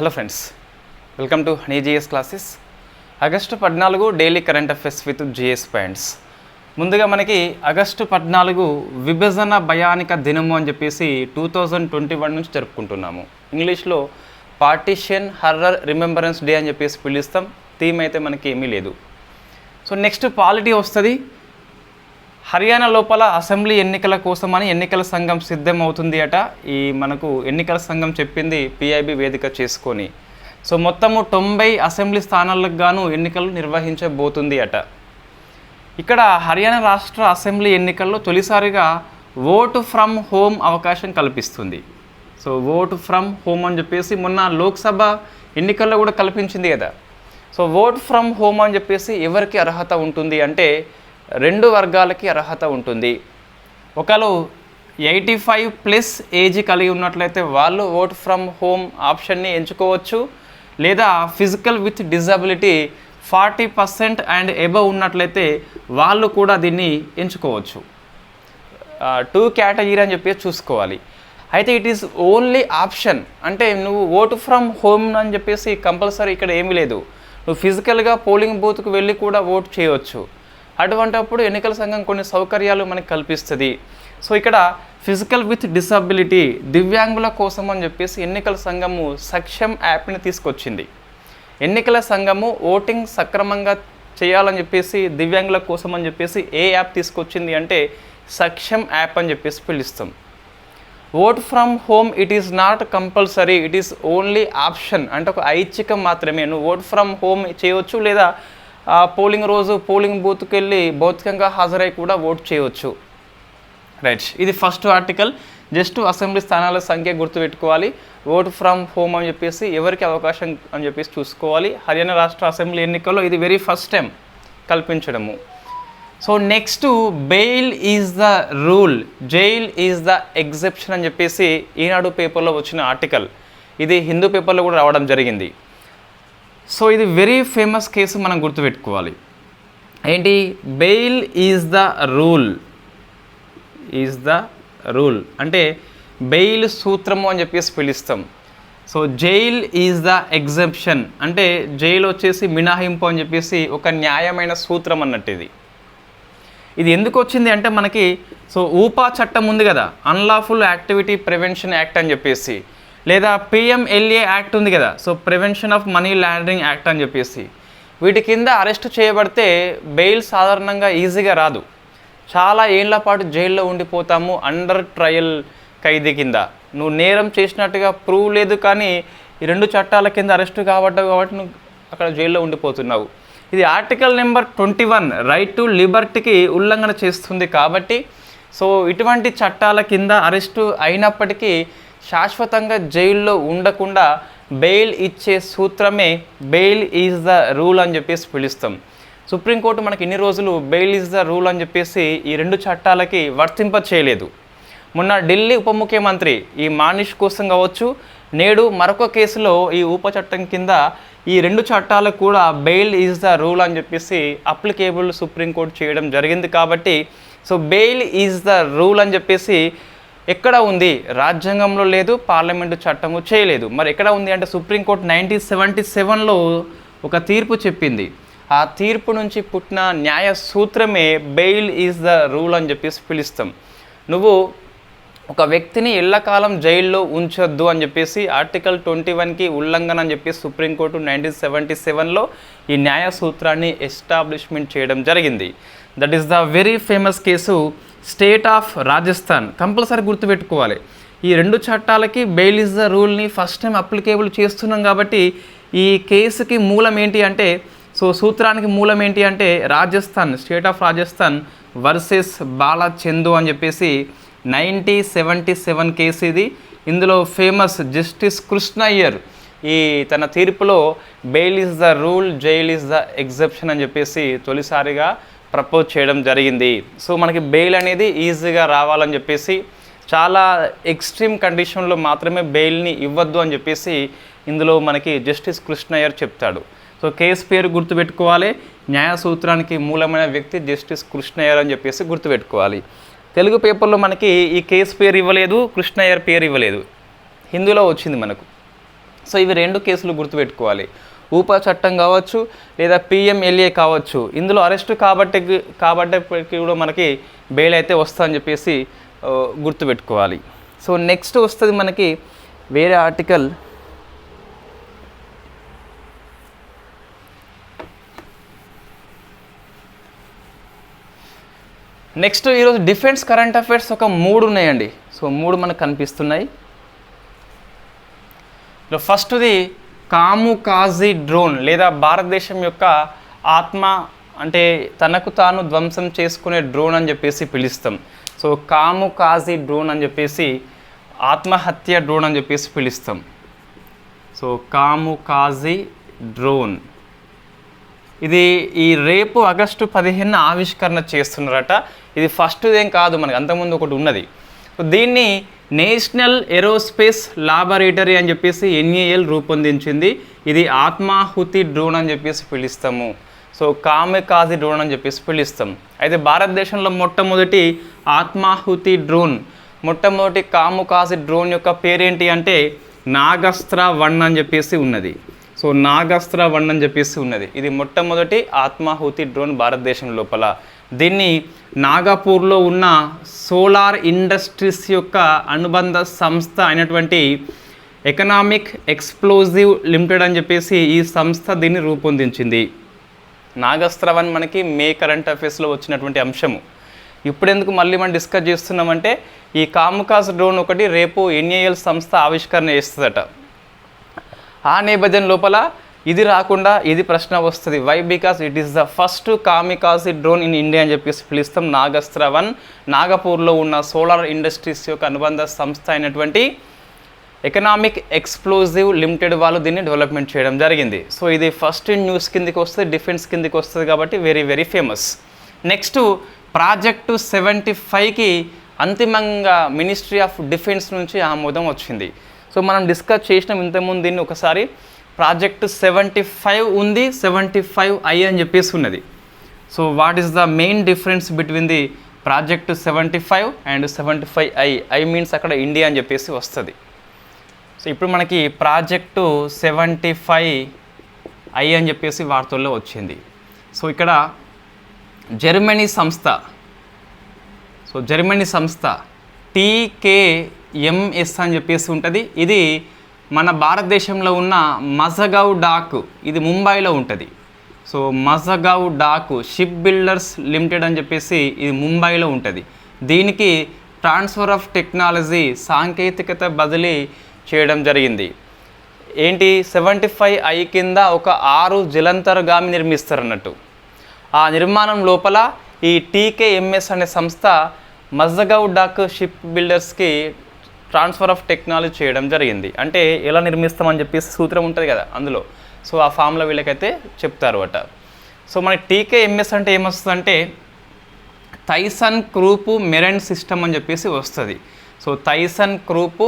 Hello friends welcome to honey GS classes August పద్నాలుగు daily current affairs with GS points ముందుగా మనకి August పద్నాలుగు విభజన భయానిక దినము అని చెప్పేసి టూ థౌజండ్ ట్వంటీ వన్ నుంచి జరుపుకుంటున్నాము. ఇంగ్లీష్లో పార్టీషియన్ హర్రర్ రిమెంబరెన్స్ డే అని చెప్పేసి పిలుస్తాం. థీమ్ అయితే మనకి ఏమీ లేదు. సో నెక్స్ట్ పాలిటీ వస్తుంది. హర్యానా లోపల అసెంబ్లీ ఎన్నికల కోసమని ఎన్నికల సంఘం సిద్ధమవుతుంది అట. ఈ మనకు ఎన్నికల సంఘం చెప్పింది పిఐబి వేదిక చేసుకొని. సో మొత్తము తొంభై అసెంబ్లీ స్థానాలకు గాను ఎన్నికలు నిర్వహించబోతుంది అట. ఇక్కడ హర్యానా రాష్ట్ర అసెంబ్లీ ఎన్నికల్లో తొలిసారిగా ఓటు ఫ్రమ్ హోమ్ అవకాశం కల్పిస్తుంది. సో ఓటు ఫ్రమ్ హోమ్ అని చెప్పేసి మొన్న లోక్సభ ఎన్నికల్లో కూడా కల్పించింది కదా. సో ఓట్ ఫ్రమ్ హోమ్ అని చెప్పేసి ఎవరికి అర్హత ఉంటుంది అంటే రెండు వర్గాలకి అర్హత ఉంటుంది. ఒకరు ఎయిటీ ఫైవ్ ప్లస్ ఏజ్ కలిగి ఉన్నట్లయితే వాళ్ళు ఓట్ ఫ్రమ్ హోమ్ ఆప్షన్ని ఎంచుకోవచ్చు. లేదా physical with disability forty percent and above ఉన్నట్లయితే వాళ్ళు కూడా దీన్ని ఎంచుకోవచ్చు. టూ కేటగిరీ అని చెప్పి చూసుకోవాలి. అయితే ఇట్ ఈస్ ఓన్లీ ఆప్షన్. అంటే నువ్వు ఓటు ఫ్రమ్ హోమ్ అని చెప్పేసి కంపల్సరీ ఇక్కడ ఏమీ లేదు. నువ్వు ఫిజికల్గా పోలింగ్ బూత్కు వెళ్ళి కూడా ఓటు చేయవచ్చు అటువంటప్పుడు ఎన్నికల సంఘం కొన్ని సౌకర్యాలు మనకు కల్పిస్తుంది. సో ఇక్కడ ఫిజికల్ విత్ డిసబిలిటీ దివ్యాంగుల కోసం అని చెప్పేసి ఎన్నికల సంఘము సక్షమ్ యాప్ని తీసుకొచ్చింది. ఎన్నికల సంఘము ఓటింగ్ సక్రమంగా చేయాలని చెప్పేసి దివ్యాంగుల కోసం అని చెప్పేసి ఏ యాప్ తీసుకొచ్చింది అంటే సక్షమ్ యాప్ అని చెప్పేసి పిలుస్తాం. Vote from home it is not compulsory it is only option అంటే ఒక ఐచ్ఛికం మాత్రమే. నువ్వు ఓట్ ఫ్రమ్ హోమ్ చేయవచ్చు లేదా పోలింగ్ రోజు పోలింగ్ బూత్కి వెళ్ళి భౌతికంగా హాజరై కూడా ఓట్ చేయవచ్చు. రైట్ ఇది ఫస్ట్ ఆర్టికల్. జస్ట్ అసెంబ్లీ స్థానాల సంఖ్య గుర్తుపెట్టుకోవాలి. ఓట్ ఫ్రమ్ హోమ్ అని చెప్పేసి ఎవరికి అవకాశం అని చెప్పేసి చూసుకోవాలి. హర్యానా రాష్ట్ర అసెంబ్లీ ఎన్నికల్లో ఇది very first time కల్పించడము. So next bail is the rule. Jail is the exception అని చెప్పేసి ఈనాడు పేపర్లో వచ్చిన ఆర్టికల్. ఇది హిందూ పేపర్లో కూడా రావడం జరిగింది. సో ఇది వెరీ ఫేమస్ కేసు మనం గుర్తుపెట్టుకోవాలి. ఏంటి? Bail is the rule is the rule అంటే బెయిల్ సూత్రము అని చెప్పేసి పిలుస్తాం. So jail is the exception అంటే జైలు వచ్చేసి మినహాయింపు అని చెప్పేసి ఒక న్యాయమైన సూత్రం అన్నట్టు ఇది. ఇది ఎందుకు వచ్చింది అంటే మనకి సో ఊపా చట్టం ఉంది కదా. అన్లాఫుల్ యాక్టివిటీ ప్రివెన్షన్ యాక్ట్ అని చెప్పేసి. లేదా పిఎంఎల్ఏ యాక్ట్ ఉంది కదా so prevention of money laundering act అని చెప్పేసి. వీటి కింద అరెస్ట్ చేయబడితే బెయిల్ సాధారణంగా ఈజీగా రాదు. చాలా ఏళ్ళ పాటు జైల్లో ఉండిపోతాము అండర్ ట్రయల్ ఖైదీ కింద. నువ్వు నేరం చేసినట్టుగా ప్రూవ్ లేదు కానీ ఈ రెండు చట్టాల కింద అరెస్ట్ కాబట్టావు కాబట్టి నువ్వు అక్కడ జైల్లో ఉండిపోతున్నావు. ఇది article number twenty one right to లిబర్టీకి ఉల్లంఘన చేస్తుంది కాబట్టి సో ఇటువంటి చట్టాల కింద అరెస్టు అయినప్పటికీ శాశ్వతంగా జైల్లో ఉండకుండా బెయిల్ ఇచ్చే సూత్రమే బెయిల్ ఈజ్ ద రూల్ అని చెప్పేసి పిలుస్తాం. సుప్రీంకోర్టు మనకి ఇన్ని రోజులు బెయిల్ ఈజ్ ద రూల్ అని చెప్పేసి ఈ రెండు చట్టాలకి వర్తింప చేయలేదు. మొన్న ఢిల్లీ ఉప ముఖ్యమంత్రి ఈ మానిష్ కోసం కావచ్చు నేడు మరొక కేసులో ఈ ఉప చట్టం కింద ఈ రెండు చట్టాలకు కూడా బెయిల్ ఈజ్ ద రూల్ అని చెప్పేసి అప్లికేబుల్ సుప్రీంకోర్టు చేయడం జరిగింది కాబట్టి so bail is the rule అని చెప్పేసి ఎక్కడ ఉంది? రాజ్యాంగంలో లేదు పార్లమెంటు చట్టము చేయలేదు. మరి ఎక్కడ ఉంది అంటే సుప్రీంకోర్టు నైన్టీన్ సెవెంటీ సెవెన్లో ఒక తీర్పు చెప్పింది. ఆ తీర్పు నుంచి పుట్టిన న్యాయ సూత్రమే బెయిల్ ఈజ్ ద రూల్ అని చెప్పేసి పిలుస్తాం. నువ్వు ఒక వ్యక్తిని ఎల్లకాలం జైల్లో ఉంచొద్దు అని చెప్పేసి ఆర్టికల్ ట్వంటీ వన్కి ఉల్లంఘన అని చెప్పి సుప్రీంకోర్టు నైన్టీన్ సెవెంటీ సెవెన్లో ఈ న్యాయ సూత్రాన్ని ఎస్టాబ్లిష్మెంట్ చేయడం జరిగింది. That is the very famous case state of Rajasthan compulsory గుర్తుపెట్టుకోవాలి. ఈ రెండు చట్టాలకి బెయిల్ ఇస్ ద రూల్ని ఫస్ట్ టైం అప్లికేబుల్ చేస్తున్నాం కాబట్టి ఈ కేసుకి మూలం ఏంటి అంటే సో సూత్రానికి మూలం ఏంటి అంటే Rajasthan state of Rajasthan versus Bala Chandu అని చెప్పేసి నైంటీ సెవెంటీ సెవెన్ కేసు ఇది. ఇందులో ఫేమస్ జస్టిస్ కృష్ణయ్యర్ ఈ తన తీర్పులో bail is the rule jail is the exception అని చెప్పేసి తొలిసారిగా ప్రపోజ్ చేయడం జరిగింది. సో మనకి బెయిల్ అనేది ఈజీగా రావాలని చెప్పేసి చాలా ఎక్స్ట్రీమ్ కండిషన్లో మాత్రమే బెయిల్ని ఇవ్వద్దు అని చెప్పేసి ఇందులో మనకి జస్టిస్ కృష్ణయ్యర్ చెప్తాడు. సో కేసు పేరు గుర్తుపెట్టుకోవాలి. న్యాయ సూత్రానికి మూలమైన వ్యక్తి జస్టిస్ కృష్ణయ్యర్ అని చెప్పేసి గుర్తుపెట్టుకోవాలి. తెలుగు పేపర్లో మనకి ఈ కేసు పేరు ఇవ్వలేదు కృష్ణయ్యర్ పేరు ఇవ్వలేదు. హిందీలో వచ్చింది మనకు. సో ఇవి రెండు కేసులు గుర్తుపెట్టుకోవాలి. ఊపా చట్టం కావచ్చు లేదా పిఎంఎల్ఏ కావచ్చు. ఇందులో అరెస్ట్ కాబట్టి కాబట్టి కూడా మనకి బెయిల్ అయితే వస్తుందని చెప్పేసి గుర్తుపెట్టుకోవాలి. సో నెక్స్ట్ వస్తుంది మనకి వేరే ఆర్టికల్. నెక్స్ట్ ఈరోజు డిఫెన్స్ కరెంట్ అఫైర్స్ ఒక మూడు ఉన్నాయండి. సో మూడు మనకు కనిపిస్తున్నాయి. ఫస్ట్ది కాము కాజీ డ్రోన్ లేదా భారతదేశం యొక్క ఆత్మ అంటే తనకు తాను ధ్వంసం చేసుకునే డ్రోన్ అని చెప్పేసి పిలుస్తాం. సో కాము కాజీ డ్రోన్ అని చెప్పేసి ఆత్మహత్య డ్రోన్ అని చెప్పేసి పిలుస్తాం. సో కాము కాజీ డ్రోన్. ఇది ఈ రేపు ఆగస్టు పదిహేను ఆవిష్కరణ చేస్తున్నారట. ఇది ఫస్ట్ ఏం కాదు మనకి అంతకుముందు ఒకటి ఉన్నది. సో దీన్ని నేషనల్ ఏరోస్పేస్ లాబొరేటరీ అని చెప్పేసి ఎన్ఏఎల్ రూపొందించింది. ఇది ఆత్మాహుతి డ్రోన్ అని చెప్పేసి పిలుస్తాము. సో కామికాజీ డ్రోన్ అని చెప్పేసి పిలుస్తాం. అయితే భారతదేశంలో మొట్టమొదటి ఆత్మాహుతి డ్రోన్ మొట్టమొదటి కాముకాజీ డ్రోన్ యొక్క పేరేంటి అంటే నాగస్త్ర వన్ అని చెప్పేసి ఉన్నది. సో నాగస్త్ర వన్ అని చెప్పేసి ఉన్నది. ఇది మొట్టమొదటి ఆత్మాహుతి డ్రోన్ భారతదేశం లోపల. దీన్ని నాగపూర్లో ఉన్న సోలార్ ఇండస్ట్రీస్ యొక్క అనుబంధ సంస్థ అయినటువంటి ఎకనామిక్ ఎక్స్ప్లోజివ్ లిమిటెడ్ అని చెప్పేసి ఈ సంస్థ దీన్ని రూపొందించింది. నాగస్రవన్ మనకి మే కరెంట్ అఫేర్స్లో వచ్చినటువంటి అంశము. ఇప్పుడు ఎందుకు మళ్ళీ మనం డిస్కస్ చేస్తున్నామంటే ఈ కాముకాస్ డ్రోన్ ఒకటి రేపు ఎన్ఏఎల్ సంస్థ ఆవిష్కరణ చేస్తుందట. ఆ నేపథ్యం లోపల ఇది రాకుండా ఇది ప్రశ్న వస్తుంది. Why because it is the first kamikaze drone in India అని చెప్పేసి పిలుస్తాం. నాగస్త్ర వన్ నాగపూర్లో ఉన్న సోలార్ ఇండస్ట్రీస్ యొక్క అనుబంధ సంస్థ అయినటువంటి ఎకనామిక్ ఎక్స్ప్లోజివ్ లిమిటెడ్ వాళ్ళు దీన్ని డెవలప్మెంట్ చేయడం జరిగింది. సో ఇది ఫస్ట్ న్యూస్ కిందికి వస్తుంది డిఫెన్స్ కిందికి వస్తుంది కాబట్టి very very famous next project seventy ఫైవ్కి అంతిమంగా మినిస్ట్రీ ఆఫ్ డిఫెన్స్ నుంచి ఆమోదం వచ్చింది. సో మనం డిస్కస్ చేసినాం ఇంతకుముందు దీన్ని ఒకసారి. ప్రాజెక్ట్ సెవెంటీ ఫైవ్ ఉంది సెవెంటీ ఫైవ్ ఐ అని చెప్పేసి ఉన్నది. So what is the main difference between the project seventy five and seventy five I I means అక్కడ ఇండియా అని చెప్పేసి వస్తుంది. సో ఇప్పుడు మనకి ప్రాజెక్టు సెవెంటీ ఫైవ్ ఐ అని చెప్పేసి వార్తల్లో వచ్చింది. సో ఇక్కడ జర్మనీ సంస్థ సో జర్మనీ సంస్థ టీకేఎంఎస్ అని చెప్పేసి ఉంటుంది. ఇది మన భారతదేశంలో ఉన్న మజగావ్ డాక్ ఇది ముంబైలో ఉంటుంది. So Mazagon dock ship builders limited అని చెప్పేసి ఇది ముంబైలో ఉంటుంది. దీనికి ట్రాన్స్ఫర్ ఆఫ్ టెక్నాలజీ సాంకేతికత బదిలీ చేయడం జరిగింది. ఏంటి? సెవెంటీ ఫైవ్ ఐ కింద ఒక ఆరు జలంతరగామి నిర్మిస్తారు అన్నట్టు ఆ నిర్మాణం లోపల ఈ టీకేఎంఎస్ అనే సంస్థ మజగావ్ డాక్ షిప్ బిల్డర్స్కి ట్రాన్స్ఫర్ ఆఫ్ టెక్నాలజీ చేయడం జరిగింది. అంటే ఎలా నిర్మిస్తామని చెప్పేసి సూత్రం ఉంటుంది కదా అందులో. సో ఆ ఫామ్లో వీళ్ళకైతే చెప్తారు అట సో మనకి టీకేఎంఎస్ అంటే ఏమొస్తుందంటే థైసన్ క్రూపు మెరైన్ సిస్టమ్ అని చెప్పేసి వస్తుంది. So Thyssen Krupp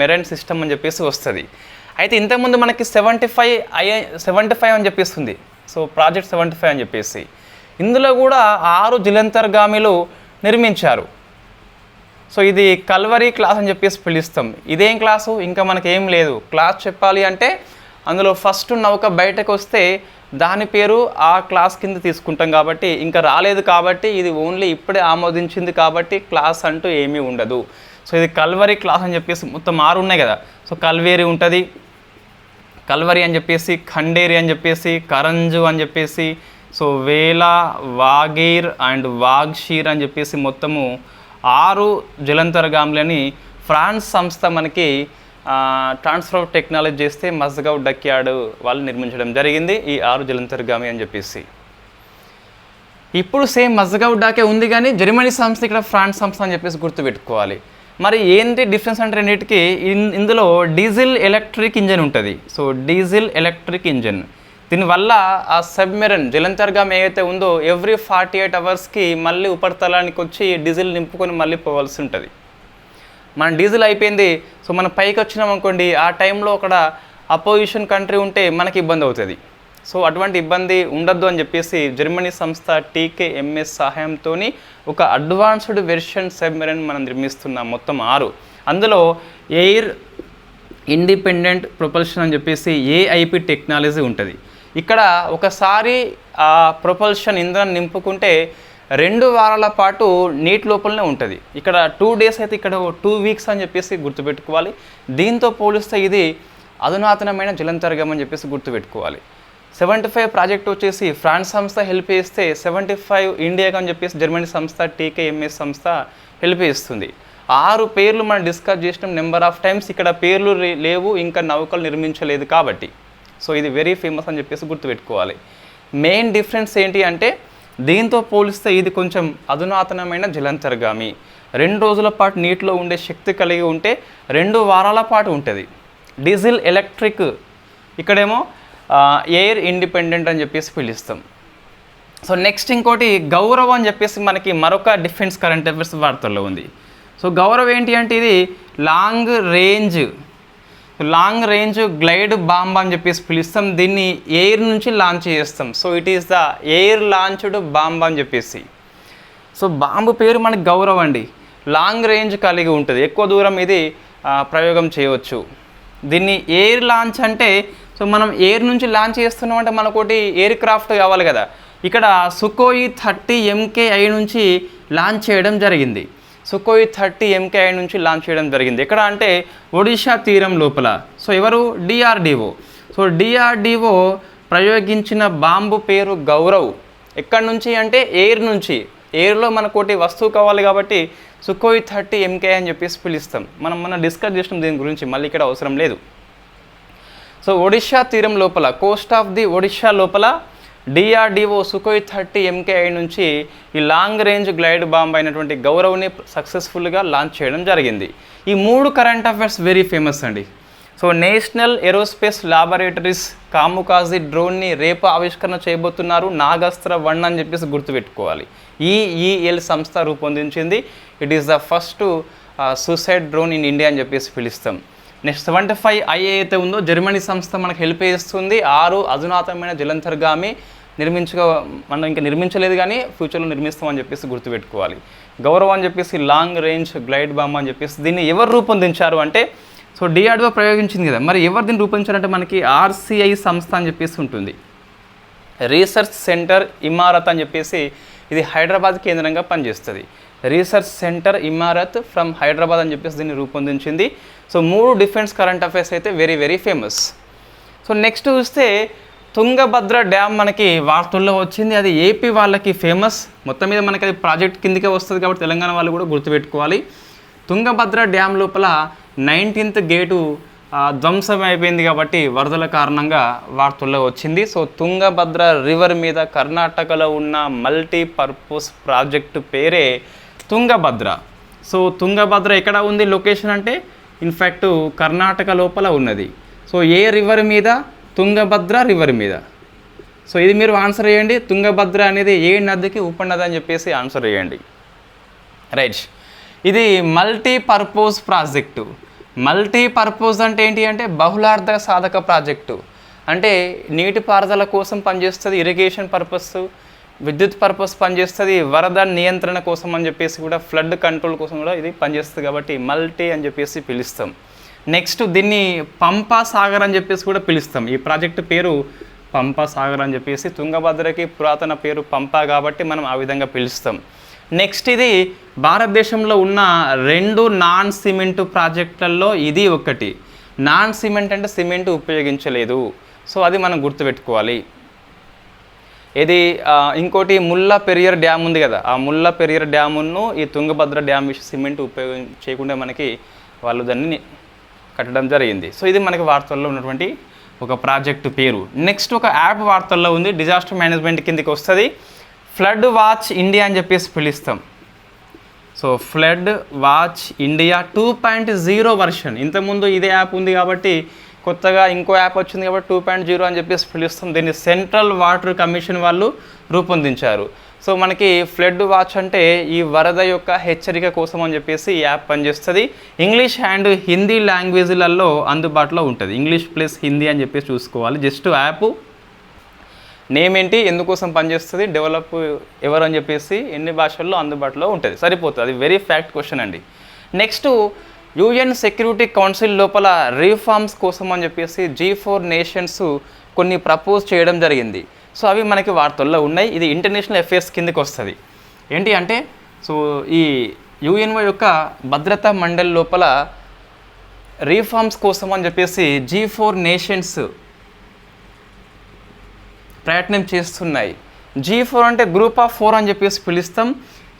marine system అని చెప్పేసి వస్తుంది. అయితే ఇంతకుముందు మనకి seventy five I seventy five అని చెప్పేస్తుంది. సో ప్రాజెక్ట్ సెవెంటీ ఫైవ్ అని చెప్పేసి. ఇందులో కూడా ఆరు జలంతర్గామిలు నిర్మించారు. సో ఇది కల్వరీ క్లాస్ అని చెప్పేసి పిలుస్తాం. ఇదేం క్లాసు? ఇంకా మనకి ఏం లేదు. క్లాస్ చెప్పాలి అంటే అందులో ఫస్ట్ నౌక బయటకు వస్తే దాని పేరు ఆ క్లాస్ కింద తీసుకుంటాం కాబట్టి ఇంకా రాలేదు కాబట్టి ఇది ఓన్లీ ఇప్పుడే ఆమోదించింది కాబట్టి క్లాస్ అంటూ ఏమీ ఉండదు. సో ఇది కల్వరీ క్లాస్ అని చెప్పేసి మొత్తం ఆరు ఉన్నాయి కదా. సో కల్వేరి ఉంటుంది కల్వరి అని చెప్పేసి ఖండేరి అని చెప్పేసి కరంజు అని చెప్పేసి సో వేల వాగీర్ అండ్ వాగ్షీర్ అని చెప్పేసి మొత్తము ఆరు జలంతరగాములని ఫ్రాన్స్ సంస్థ మనకి ట్రాన్స్ఫర్ ఆఫ్ టెక్నాలజీ చేస్తే మజ్గావ్ డక్యార్డ్ వాళ్ళు నిర్మించడం జరిగింది ఈ ఆరు జలంతర్గామి అని చెప్పేసి. ఇప్పుడు సేమ్ మజ్గావ్ డాకే ఉంది కానీ జర్మనీ సంస్థ ఇక్కడ ఫ్రాన్స్ సంస్థ అని చెప్పేసి గుర్తుపెట్టుకోవాలి. మరి ఏంటి డిఫరెన్స్ అంటే రెండింటికి? ఇన్- ఇందులో డీజిల్ ఎలక్ట్రిక్ ఇంజన్ ఉంటుంది. So diesel electric engine. దీనివల్ల ఆ సబ్మెరన్ జలంతర్గం ఏదైతే ఉందో ఎవ్రీ ఫార్టీ ఎయిట్ అవర్స్కి మళ్ళీ ఉపరితలానికి వచ్చి డీజిల్ నింపుకొని మళ్ళీ పోవాల్సి ఉంటుంది. మన డీజిల్ అయిపోయింది సో మనం పైకి వచ్చినాం అనుకోండి ఆ టైంలో అక్కడ అపోజిషన్ కంట్రీ ఉంటే మనకి ఇబ్బంది అవుతుంది. సో అటువంటి ఇబ్బంది ఉండద్దు అని చెప్పేసి జర్మనీ సంస్థ టీకేఎంఎస్ సహాయంతో ఒక అడ్వాన్స్డ్ వెర్షన్ సబ్మెరైన్ మనం నిర్మిస్తున్నాం మొత్తం ఆరు. అందులో ఎయిర్ ఇండిపెండెంట్ ప్రొపల్షన్ అని చెప్పేసి ఏఐపి టెక్నాలజీ ఉంటుంది. ఇక్కడ ఒకసారి ఆ ప్రొపల్షన్ ఇంధనం నింపుకుంటే రెండు వారాల పాటు నీటి లోపలనే ఉంటుంది. ఇక్కడ టూ డేస్ అయితే ఇక్కడ టూ వీక్స్ అని చెప్పేసి గుర్తుపెట్టుకోవాలి. దీంతో పోలిస్తే ఇది అధునాతనమైన జలంతర్గం అని చెప్పేసి గుర్తుపెట్టుకోవాలి. సెవెంటీ ఫైవ్ ప్రాజెక్ట్ వచ్చేసి ఫ్రాన్స్ సంస్థ హెల్ప్ చేస్తే సెవెంటీ ఫైవ్ ఇండియాకి అని చెప్పేసి జర్మనీ సంస్థ టీకేఎంఎస్ సంస్థ హెల్ప్ చేస్తుంది. ఆరు పేర్లు మనం డిస్కస్ చేసినాం నెంబర్ ఆఫ్ టైమ్స్ ఇక్కడ పేర్లు లేవు ఇంకా నౌకలు నిర్మించలేదు కాబట్టి. సో ఇది వెరీ ఫేమస్ అని చెప్పేసి గుర్తుపెట్టుకోవాలి. మెయిన్ డిఫరెన్స్ ఏంటి అంటే దీంతో పోలిస్తే ఇది కొంచెం అధునాతనమైన జలంతర్గామి. రెండు రోజుల పాటు నీటిలో ఉండే శక్తి కలిగి ఉంటే రెండు వారాల పాటు ఉంటుంది. డీజిల్ ఎలక్ట్రిక్ ఇక్కడేమో ఎయిర్ ఇండిపెండెంట్ అని చెప్పేసి పిలుస్తాం. సో నెక్స్ట్ ఇంకోటి గౌరవం అని చెప్పేసి మనకి మరొక డిఫెన్స్ కరెంట్ అఫైర్స్ వార్తల్లో ఉంది. సో గౌరవ్ ఏంటి అంటే ఇది long range long range glide bomb అని చెప్పేసి పిలుస్తాం. దీన్ని ఎయిర్ నుంచి లాంచ్ చేస్తాం. So it is the air launched bomb అని చెప్పేసి. సో బాంబు పేరు మనకి గౌరవం అండి. లాంగ్ రేంజ్ కలిగి ఉంటుంది. ఎక్కువ దూరం ఇది ప్రయోగం చేయవచ్చు. దీన్ని ఎయిర్ లాంచ్ అంటే సో మనం ఎయిర్ నుంచి లాంచ్ చేస్తున్నాం అంటే మనకు ఒకటి ఎయిర్ క్రాఫ్ట్ కావాలి కదా. ఇక్కడ సుకోయి థర్టీ ఎంకేఐ నుంచి లాంచ్ చేయడం జరిగింది. సుకోయి థర్టీ ఎంకేఐ నుంచి లాంచ్ చేయడం జరిగింది. ఎక్కడ అంటే ఒడిషా తీరం లోపల. సో ఎవరు? డిఆర్డిఓ సో డిఆర్డిఓ ప్రయోగించిన బాంబు పేరు గౌరవ్. ఎక్కడి నుంచి అంటే ఎయిర్ నుంచి. ఎయిర్లో మనకు ఒకటి వస్తువు కావాలి కాబట్టి సుకోయి థర్టీ ఎంకే అని చెప్పేసి పిలుస్తాం. మనం మనం డిస్కస్ చేసినాం దీని గురించి. మళ్ళీ ఇక్కడ అవసరం లేదు. సో ఒడిషా తీరం లోపల కోస్ట్ ఆఫ్ ది ఒడిషా లోపల డిఆర్డిఓ సుకోయ్ థర్టీ ఎంకేఐ నుంచి ఈ లాంగ్ రేంజ్ గ్లైడ్ బాంబ్ అయినటువంటి గౌరవ్ని సక్సెస్ఫుల్గా లాంచ్ చేయడం జరిగింది. ఈ మూడు కరెంట్ అఫైర్స్ వెరీ ఫేమస్ అండి. So national aerospace laboratories kamikaze డ్రోన్ని రేపు ఆవిష్కరణ చేయబోతున్నారు నాగస్త్ర వన్ అని చెప్పేసి గుర్తుపెట్టుకోవాలి. ఈఈఎల్ సంస్థ రూపొందించింది. It is the first suicide drone in India అని చెప్పేసి పిలుస్తాం. నెక్స్ట్ సెవెంటీ ఫైవ్ ఐ అయితే ఉందో జర్మనీ సంస్థ మనకు హెల్ప్ చేస్తుంది. ఆరు అధునాతనమైన జలంతర్గామి నిర్మించగా మనం ఇంకా నిర్మించలేదు కానీ ఫ్యూచర్లో నిర్మిస్తామని చెప్పేసి గుర్తుపెట్టుకోవాలి. గౌరవం అని చెప్పేసి లాంగ్ రేంజ్ గ్లైడ్ బాంబ్ అని చెప్పేసి దీన్ని ఎవరు రూపొందించారు అంటే సో డిఆర్డిఓ ప్రయోగించింది కదా. మరి ఎవరు దీన్ని రూపొందించారంటే మనకి ఆర్సిఐ సంస్థ అని చెప్పేసి ఉంటుంది. రీసెర్చ్ సెంటర్ ఇమారత్ అని చెప్పేసి ఇది హైదరాబాద్ కేంద్రంగా పనిచేస్తుంది. Research centre Imarat from Hyderabad అని చెప్పేసి దీన్ని రూపొందించింది. సో మూడు డిఫెన్స్ కరెంట్ అఫైర్స్ అయితే very very famous. So next చూస్తే తుంగభద్ర డ్యామ్ మనకి వార్తల్లో వచ్చింది. అది ఏపీ వాళ్ళకి ఫేమస్. మొత్తం మీద మనకి అది ప్రాజెక్ట్ కిందకే వస్తుంది కాబట్టి తెలంగాణ వాళ్ళు కూడా గుర్తుపెట్టుకోవాలి. తుంగభద్ర డ్యామ్ లోపల నైన్టీన్త్ గేటు ధ్వంసం అయిపోయింది కాబట్టి వరదల కారణంగా వార్తల్లో వచ్చింది. సో తుంగభద్ర రివర్ మీద కర్ణాటకలో ఉన్న మల్టీ పర్పస్ ప్రాజెక్టు పేరే తుంగభద్ర. సో తుంగభద్ర ఎక్కడ ఉంది లొకేషన్ అంటే ఇన్ఫ్యాక్ట్ కర్ణాటక లోపల ఉన్నది. సో ఏ రివర్ మీద? తుంగభద్ర రివర్ మీద. సో ఇది మీరు ఆన్సర్ చేయండి. తుంగభద్ర అనేది ఏ నదికి ఉపనది అని చెప్పేసి ఆన్సర్ చేయండి. రైట్ ఇది మల్టీపర్పస్ ప్రాజెక్టు మల్టీపర్పస్ అంటే ఏంటి అంటే బహుళార్థ సాధక ప్రాజెక్టు అంటే నీటిపారుదల కోసం పనిచేస్తుంది ఇరిగేషన్ పర్పస్ విద్యుత్ పర్పస్ పనిచేస్తుంది వరద నియంత్రణ కోసం అని చెప్పేసి కూడా ఫ్లడ్ కంట్రోల్ కోసం కూడా ఇది పనిచేస్తుంది కాబట్టి మల్టీ అని చెప్పేసి పిలుస్తాం. నెక్స్ట్ దీన్ని పంపా సాగర్ అని చెప్పేసి కూడా పిలుస్తాం. ఈ ప్రాజెక్టు పేరు పంపా సాగర్ అని చెప్పేసి తుంగభద్రకి పురాతన పేరు పంపా కాబట్టి మనం ఆ విధంగా పిలుస్తాం. నెక్స్ట్ ఇది భారతదేశంలో ఉన్న రెండు నాన్ సిమెంట్ ప్రాజెక్టులలో ఇది ఒకటి. నాన్ సిమెంట్ అంటే సిమెంట్ ఉపయోగించలేదు. సో అది మనం గుర్తుపెట్టుకోవాలి. ఇది ఇంకోటి ముల్లా పెరియర్ డ్యామ్ ఉంది కదా. ఆ ముల్లా పెరియర్ డ్యామును ఈ తుంగభద్ర డ్యామ్ విష సిమెంట్ ఉపయోగం చేయకుండా మనకి వాళ్ళు దాన్ని కట్టడం జరిగింది. సో ఇది మనకి వార్తల్లో ఉన్నటువంటి ఒక ప్రాజెక్టు పేరు. నెక్స్ట్ ఒక యాప్ వార్తల్లో ఉంది. డిజాస్టర్ మేనేజ్మెంట్ కిందకి వస్తుంది. ఫ్లడ్ వాచ్ ఇండియా అని చెప్పేసి పిలుస్తాం. So flood watch India two point zero version. ఇంతకుముందు ఇదే యాప్ ఉంది కాబట్టి కొత్తగా ఇంకో యాప్ వచ్చింది కాబట్టి టూ పాయింట్ జీరో అని చెప్పేసి పిలుస్తుంది దీన్ని సెంట్రల్ వాటర్ కమిషన్ వాళ్ళు రూపొందించారు. సో మనకి ఫ్లడ్ వాచ్ అంటే ఈ వరద యొక్క హెచ్చరిక కోసం అని చెప్పేసి ఈ యాప్ పనిచేస్తుంది. ఇంగ్లీష్ అండ్ హిందీ లాంగ్వేజ్లలో అందుబాటులో ఉంటుంది. ఇంగ్లీష్ ప్లస్ హిందీ అని చెప్పేసి చూసుకోవాలి. జస్ట్ యాప్ నేమ్ ఏంటి ఎందుకోసం పనిచేస్తుంది డెవలప్ ఎవరు అని చెప్పేసి ఎన్ని భాషల్లో అందుబాటులో ఉంటుంది. సరిపోతుంది. అది వెరీ ఫ్యాక్ట్ క్వశ్చన్ అండి. నెక్స్ట్ యుఎన్ సెక్యూరిటీ కౌన్సిల్ లోపల రీఫార్మ్స్ కోసం అని చెప్పేసి జీ ఫోర్ నేషన్స్ కొన్ని ప్రపోజ్ చేయడం జరిగింది. సో అవి మనకి వార్తల్లో ఉన్నాయి. ఇది ఇంటర్నేషనల్ అఫేర్స్ కిందకి వస్తుంది. ఏంటి అంటే సో ఈ యుఎన్ఓ యొక్క భద్రతా మండలి లోపల రీఫార్మ్స్ కోసం అని చెప్పేసి జీ ఫోర్ నేషన్స్ ప్రయత్నం చేస్తున్నాయి. జీ ఫోర్ అంటే గ్రూప్ ఆఫ్ ఫోర్ అని చెప్పేసి పిలుస్తాం.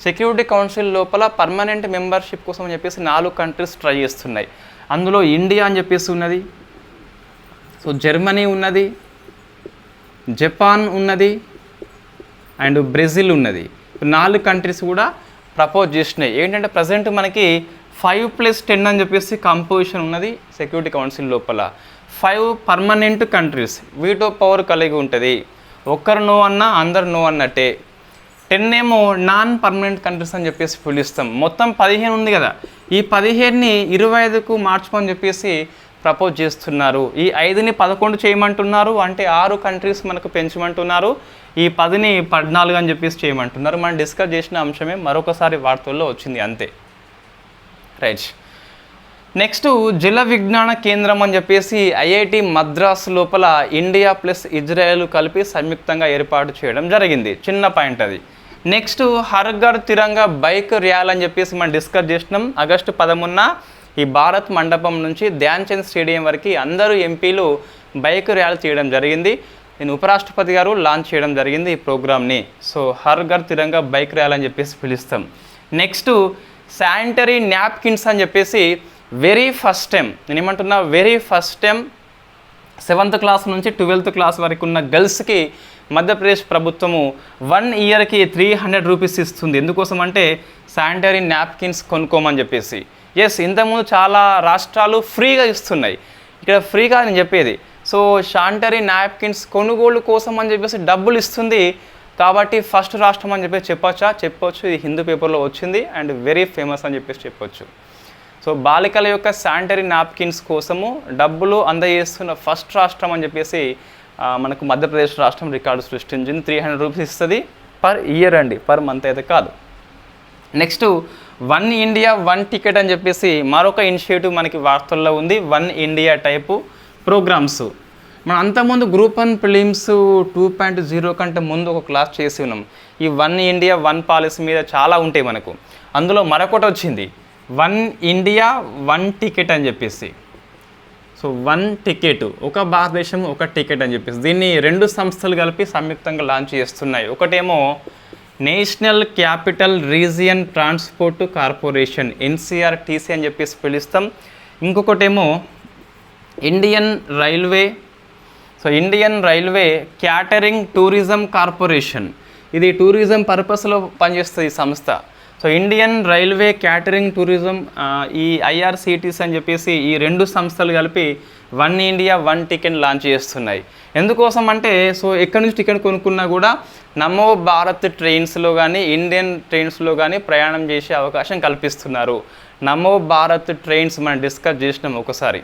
సెక్యూరిటీ కౌన్సిల్ లోపల పర్మనెంట్ మెంబర్షిప్ కోసం అని చెప్పేసి నాలుగు కంట్రీస్ ట్రై చేస్తున్నాయి. అందులో ఇండియా అని చెప్పేసి ఉన్నది. సో జర్మనీ ఉన్నది. జపాన్ ఉన్నది. అండ్ బ్రెజిల్ ఉన్నది. నాలుగు కంట్రీస్ కూడా ప్రపోజ్ చేసినాయి ఏంటంటే ప్రజెంట్ మనకి ఫైవ్ ప్లస్ టెన్ అని చెప్పేసి కంపోజిషన్ ఉన్నది సెక్యూరిటీ కౌన్సిల్ లోపల. Five permanent countries veto power కలిగి ఉంటుంది. ఒక్కరు నో అన్నా అందరు నో అన్నట్టే. టెన్ ఏమో నాన్ పర్మనెంట్ కంట్రీస్ అని చెప్పేసి పిలుస్తాం మొత్తం పదిహేను ఉంది కదా. ఈ పదిహేనుని ఇరవై ఐదుకు మార్చుకొని చెప్పేసి ప్రపోజ్ చేస్తున్నారు. ఈ ఐదుని పదకొండు చేయమంటున్నారు. అంటే ఆరు కంట్రీస్ మనకు పెంచమంటున్నారు. ఈ పదిని పద్నాలుగు అని చెప్పేసి చేయమంటున్నారు. మనం డిస్కస్ చేసిన అంశమే మరొకసారి వార్తల్లో వచ్చింది అంతే. రైట్ నెక్స్ట్ జల విజ్ఞాన కేంద్రం అని చెప్పేసి ఐఐటి మద్రాస్ లోపల ఇండియా ప్లస్ ఇజ్రాయెల్ కలిపి సంయుక్తంగా ఏర్పాటు చేయడం జరిగింది. చిన్న పాయింట్ అది. నెక్స్ట్ హర్ఘర్ తిరంగా బైక్ ర్యాల్ అని చెప్పేసి మనం డిస్కస్ చేసినాం. ఆగస్టు పదమున్న ఈ భారత్ మండపం నుంచి ధ్యాన్చంద్ స్టేడియం వరకు అందరూ ఎంపీలు బైక్ ర్యాలీ చేయడం జరిగింది. నేను ఉపరాష్ట్రపతి గారు లాంచ్ చేయడం జరిగింది ఈ ప్రోగ్రామ్ని. So Har Ghar Tiranga bike rally అని చెప్పేసి పిలుస్తాం. నెక్స్ట్ శానిటరీ న్యాప్కిన్స్ అని చెప్పేసి వెరీ ఫస్ట్ టైం నేను ఏమంటున్నా very first time seventh class నుంచి ట్వెల్త్ క్లాస్ వరకు ఉన్న గర్ల్స్కి మధ్యప్రదేశ్ ప్రభుత్వము వన్ ఇయర్కి త్రీ హండ్రెడ్ రూపీస్ ఇస్తుంది. ఎందుకోసం అంటే శానిటరీ నాప్కిన్స్ కొనుక్కోమని చెప్పేసి. ఎస్ ఇంతకుముందు చాలా రాష్ట్రాలు ఫ్రీగా ఇస్తున్నాయి. ఇక్కడ ఫ్రీగా నేను చెప్పేది. సో శానిటరీ నాప్కిన్స్ కొనుగోలు కోసం అని చెప్పేసి డబ్బులు ఇస్తుంది. కాబట్టి ఫస్ట్ రాష్ట్రం అని చెప్పేసి చెప్పొచ్చా? చెప్పొచ్చు. ఇది హిందూ పేపర్లో వచ్చింది అండ్ వెరీ ఫేమస్ అని చెప్పేసి చెప్పొచ్చు. సో బాలికల యొక్క శానిటరీ నాప్కిన్స్ కోసము డబ్బులు అందజేస్తున్న ఫస్ట్ రాష్ట్రం అని చెప్పేసి మనకు మధ్యప్రదేశ్ రాష్ట్రం రికార్డు సృష్టించింది. త్రీ హండ్రెడ్ రూపీస్ ఇస్తుంది పర్ ఇయర్ అండి పర్ మంత్ అయితే కాదు. Next one India one ticket అని చెప్పేసి మరొక ఇనిషియేటివ్ మనకి వార్తల్లో ఉంది. వన్ ఇండియా టైపు ప్రోగ్రామ్స్ మనం అంతకుముందు group one films two point zero కంటే ముందు ఒక క్లాస్ చేసి ఉన్నాం. ఈ వన్ ఇండియా వన్ పాలసీ మీద చాలా ఉంటాయి మనకు. అందులో మరొకటి వచ్చింది. వన్ ఇండియా వన్ టికెట్ అని చెప్పేసి. సో వన్ టికెట్ ఒక భారతదేశం ఒక టికెట్ అని చెప్పేసి. దీన్ని రెండు సంస్థలు కలిపి సంయుక్తంగా లాంచ్ చేస్తున్నాయి. ఒకటేమో national capital region transport corporation NCRTC అని చెప్పేసి పిలుస్తాం. ఇంకొకటేమో Indian railway so Indian railway catering tourism corporation. ఇది టూరిజం పర్పస్లో పనిచేస్తుంది ఈ సంస్థ. So Indian railway catering tourism ఈ ఐఆర్సిటీస్ అని చెప్పేసి ఈ రెండు సంస్థలు కలిపి one India one ticket launch చేస్తున్నాయి. ఎందుకోసం అంటే సో ఎక్కడి నుంచి టికెట్ కొనుక్కున్నా కూడా నమో భారత్ ట్రైన్స్లో కానీ ఇండియన్ ట్రైన్స్లో కానీ ప్రయాణం చేసే అవకాశం కల్పిస్తున్నారు. నమో భారత్ ట్రైన్స్ మనం డిస్కస్ చేసినాం ఒకసారి.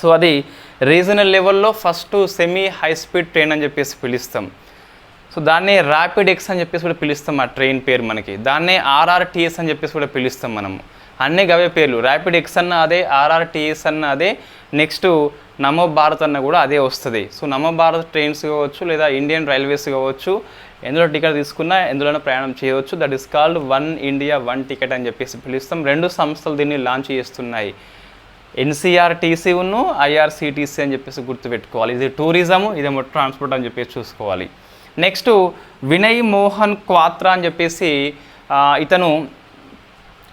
సో అది రీజనల్ లెవెల్లో first semi high speed train అని చెప్పేసి పిలుస్తాం. సో దాన్నే ర్యాపిడ్ ఎక్స్ అని చెప్పేసి కూడా పిలుస్తాం ఆ ట్రైన్ పేరు మనకి. దాన్నే ఆర్ఆర్టీఎస్ అని చెప్పేసి కూడా పిలుస్తాం మనము. అన్నీ గవే పేర్లు. ర్యాపిడ్ ఎక్స్ అన్న అదే ఆర్ఆర్టీఎస్ అన్న అదే నెక్స్ట్ నమో భారత్ అన్న కూడా అదే వస్తుంది. సో నమో భారత్ ట్రైన్స్ కావచ్చు లేదా ఇండియన్ రైల్వేస్ కావచ్చు ఎందులో టికెట్ తీసుకున్నా ఎందులోనో ప్రయాణం చేయవచ్చు. That is called one India one ticket అని చెప్పేసి పిలుస్తాం. రెండు సంస్థలు దీన్ని లాంచ్ చేస్తున్నాయి. ఎన్సీఆర్టీసీ ఉన్ను ఐఆర్సీటీసీ అని చెప్పేసి గుర్తుపెట్టుకోవాలి. ఇది టూరిజము ఇదేమో ట్రాన్స్పోర్ట్ అని చెప్పేసి చూసుకోవాలి. నెక్స్ట్ వినయ్ మోహన్ క్వాత్రా అని చెప్పేసి ఇతను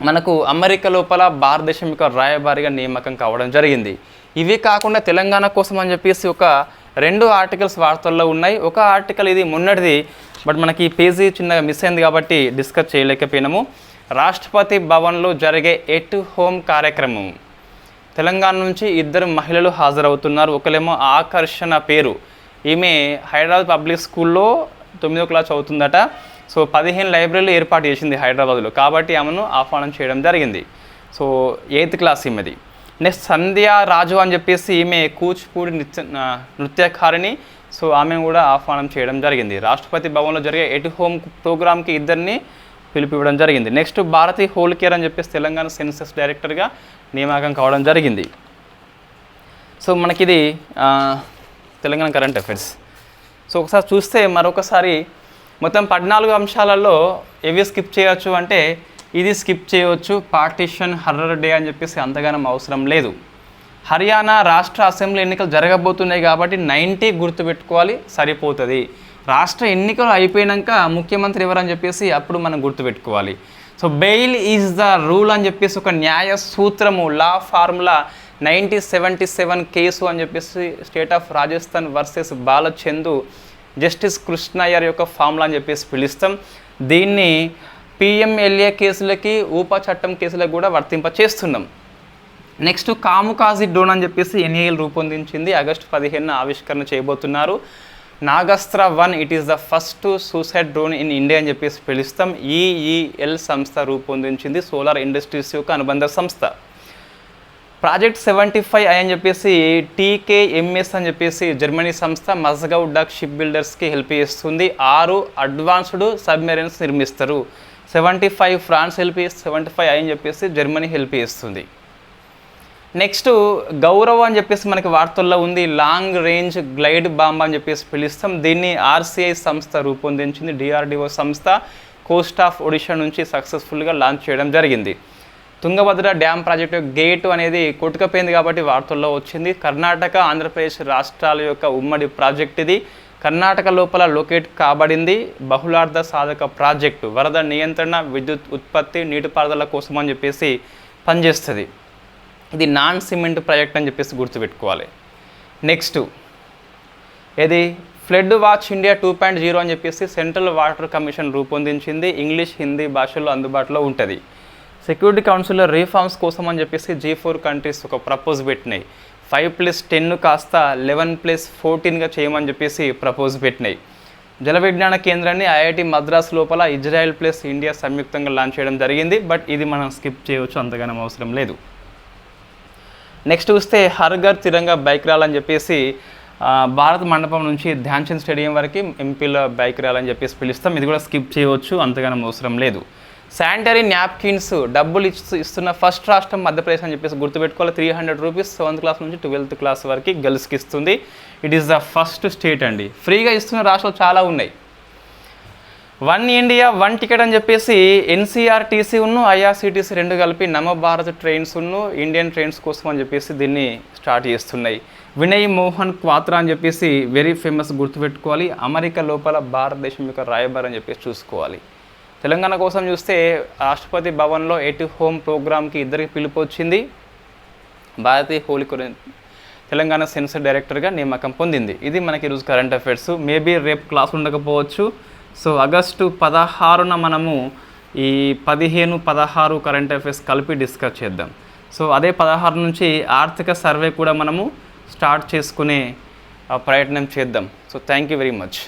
మనకు అమెరికా లోపల భారతదేశం యొక్క రాయబారిగా నియామకం కావడం జరిగింది. ఇవి కాకుండా తెలంగాణ కోసం అని చెప్పేసి ఒక రెండు ఆర్టికల్స్ వార్తల్లో ఉన్నాయి. ఒక ఆర్టికల్ ఇది మొన్నటిది బట్ మనకి ఈ పేజీ చిన్నగా మిస్ అయింది కాబట్టి డిస్కస్ చేయలేకపోయినాము. రాష్ట్రపతి భవన్లో జరిగే ఎట్ హోమ్ కార్యక్రమం. తెలంగాణ నుంచి ఇద్దరు మహిళలు హాజరవుతున్నారు. ఒకలేమో ఆకర్షణ పేరు. ఈమె హైదరాబాద్ పబ్లిక్ స్కూల్లో తొమ్మిదో క్లాస్ చదువుతుందట. సో పదిహేను లైబ్రరీలు ఏర్పాటు చేసింది హైదరాబాద్లో. కాబట్టి ఆమెను ఆహ్వానం చేయడం జరిగింది. సో ఎయిత్ క్లాస్ ఈమెది. నెక్స్ట్ సంధ్య రాజు అని చెప్పేసి ఈమె కూచిపూడి నృత్య నృత్యకారిణి. సో ఆమె కూడా ఆహ్వానం చేయడం జరిగింది. రాష్ట్రపతి భవన్లో జరిగే ఎట్ హోమ్ ప్రోగ్రామ్కి ఇద్దరిని పిలుపు ఇవ్వడం జరిగింది. నెక్స్ట్ భారతి హోల్కేర్ అని చెప్పేసి తెలంగాణ సెన్సెస్ డైరెక్టర్గా నియామకం కావడం జరిగింది. సో మనకిది తెలంగాణ కరెంట్ అఫైర్స్ సో ఒకసారి చూస్తే మరొకసారి మొత్తం పద్నాలుగు అంశాలలో ఏవి స్కిప్ చేయొచ్చు అంటే ఇది స్కిప్ చేయవచ్చు పార్టీషన్ హర్రర్ డే అని చెప్పేసి అంతగానం అవసరం లేదు. హర్యానా రాష్ట్ర అసెంబ్లీ ఎన్నికలు జరగబోతున్నాయి కాబట్టి నైంటీ గుర్తుపెట్టుకోవాలి సరిపోతుంది. రాష్ట్ర ఎన్నికలు అయిపోయాక ముఖ్యమంత్రి ఎవరని చెప్పేసి అప్పుడు మనం గుర్తుపెట్టుకోవాలి. So bail is the rule అని చెప్పేసి ఒక న్యాయ సూత్రము లా formula nineteen seventy seven case అని చెప్పేసి state of Rajasthan versus Balchand justice Krishna Iyer యొక్క ఫార్ములా అని చెప్పేసి పిలుస్తాం. దీన్ని పిఎంఎల్ఏ కేసులకి ఊపా చట్టం కేసులకు కూడా వర్తింప చేస్తున్నాం నెక్స్ట్ కాముకాజీ డ్రోన్ అని చెప్పేసి ఎన్ఏఎల్ రూపొందించింది. ఆగస్టు పదిహేను ఆవిష్కరణ చేయబోతున్నారు. Nagastra one it is the first suicide drone in India అని చెప్పేసి పిలుస్తాం. ఈఈఎల్ సంస్థ రూపొందించింది. సోలార్ ఇండస్ట్రీస్ యొక్క అనుబంధ సంస్థ. ప్రాజెక్ట్ సెవెంటీ ఫైవ్ అని చెప్పేసి టీకేఎంఎస్ అని చెప్పేసి జర్మనీ సంస్థ మజ్గౌ డక్ షిప్ బిల్డర్స్కి హెల్ప్ చేస్తుంది. ఆరు అడ్వాన్స్డ్ సబ్మెరైన్స్ నిర్మిస్తారు. Seventy five France help seventy five అని చెప్పేసి జర్మనీ హెల్ప్ చేస్తుంది. నెక్స్ట్ గౌరవ్ అని చెప్పేసి మనకి వార్తల్లో ఉంది. లాంగ్ రేంజ్ గ్లైడ్ బాంబ్ అని చెప్పేసి పిలుస్తాం. దీన్ని ఆర్సీఐ సంస్థ రూపొందించింది. డిఆర్డిఓ సంస్థ. కోస్ట్ ఆఫ్ ఒడిషా నుంచి సక్సెస్ఫుల్గా లాంచ్ చేయడం జరిగింది. తుంగభద్ర డ్యామ్ ప్రాజెక్టు గేటు అనేది కొట్టుకపోయింది కాబట్టి వార్తల్లో వచ్చింది. కర్ణాటక ఆంధ్రప్రదేశ్ రాష్ట్రాల యొక్క ఉమ్మడి ప్రాజెక్ట్ ఇది. కర్ణాటక లోపల లొకేట్ కాబడింది. బహుళార్థ సాధక ప్రాజెక్టు. వరద నియంత్రణ విద్యుత్ ఉత్పత్తి నీటిపారుదల కోసం అని చెప్పేసి పనిచేస్తుంది. ఇది నాన్ సిమెంట్ ప్రాజెక్ట్ అని చెప్పేసి గుర్తుపెట్టుకోవాలి. నెక్స్ట్ ఇది flood watch India two point zero అని చెప్పేసి సెంట్రల్ వాటర్ కమిషన్ రూపొందించింది. ఇంగ్లీష్ హిందీ భాషల్లో అందుబాటులో ఉంటుంది. సెక్యూరిటీ కౌన్సిల్లో రీఫార్మ్స్ కోసం అని చెప్పేసి జీ ఫోర్ కంట్రీస్ ఒక ప్రపోజ్ పెట్టినాయి. ఫైవ్ ప్లస్ టెన్ కాస్త లెవెన్ ప్లస్ ఫోర్టీన్గా చేయమని చెప్పేసి ప్రపోజ్ పెట్టినాయి. జల విజ్ఞాన కేంద్రాన్ని ఐఐటి మద్రాస్ లోపల ఇజ్రాయెల్ ప్లస్ ఇండియా సంయుక్తంగా లాంచ్ చేయడం జరిగింది. బట్ ఇది మనం స్కిప్ చేయవచ్చు అంతగానం అవసరం లేదు. నెక్స్ట్ చూస్తే హర్ఘర్ తిరంగా బైక్ రాలని చెప్పేసి భారత భారత్ మండపం నుంచి ధ్యాన్చంద్ స్టేడియం వరకు ఎంపీల బైక్ రాలని చెప్పేసి పిలుస్తాం. ఇది కూడా స్కిప్ చేయవచ్చు అంతగానం అవసరం లేదు. శానిటరీ న్యాప్కిన్స్ డబ్బులు ఇస్తు ఇస్తున్న ఫస్ట్ రాష్ట్రం మధ్యప్రదేశ్ అని చెప్పేసి గుర్తుపెట్టుకోవాలి. Three hundred rupees seventh class నుంచి ట్వెల్త్ క్లాస్ వరకు గర్ల్స్కి ఇస్తుంది. It is the first state అండి. ఫ్రీగా ఇస్తున్న రాష్ట్రాలు చాలా ఉన్నాయి. వన్ ఇండియా వన్ టికెట్ అని చెప్పేసి ఎన్సీఆర్టీసీ ఉన్ను ఐఆర్సీటీసీ రెండు కలిపి నమ భారత్ ట్రైన్స్ ఉన్ను ఇండియన్ ట్రైన్స్ కోసం అని చెప్పేసి దీన్ని స్టార్ట్ చేస్తున్నాయి. వినయ్ మోహన్ క్వాత్రా అని చెప్పేసి వెరీ ఫేమస్ గుర్తుపెట్టుకోవాలి. అమెరికా లోపల భారతదేశం యొక్క రాయబార్ అని చెప్పేసి చూసుకోవాలి. తెలంగాణ కోసం చూస్తే రాష్ట్రపతి భవన్లో ఎటు హోమ్ ప్రోగ్రామ్కి ఇద్దరికి పిలుపు వచ్చింది. భారతీయ హోలీ తెలంగాణ సెన్సర్ డైరెక్టర్గా నియామకం పొందింది. ఇది మనకి ఈరోజు కరెంట్ అఫైర్స్. మేబీ రేపు క్లాస్ ఉండకపోవచ్చు. సో ఆగస్టు పదహారున మనము ఈ పదిహేను పదహారు కరెంట్ అఫైర్స్ కలిపి డిస్కస్ చేద్దాం. సో అదే పదహారు నుంచి ఆర్థిక సర్వే కూడా మనము స్టార్ట్ చేసుకునే ప్రయత్నం చేద్దాం. So thank you very much.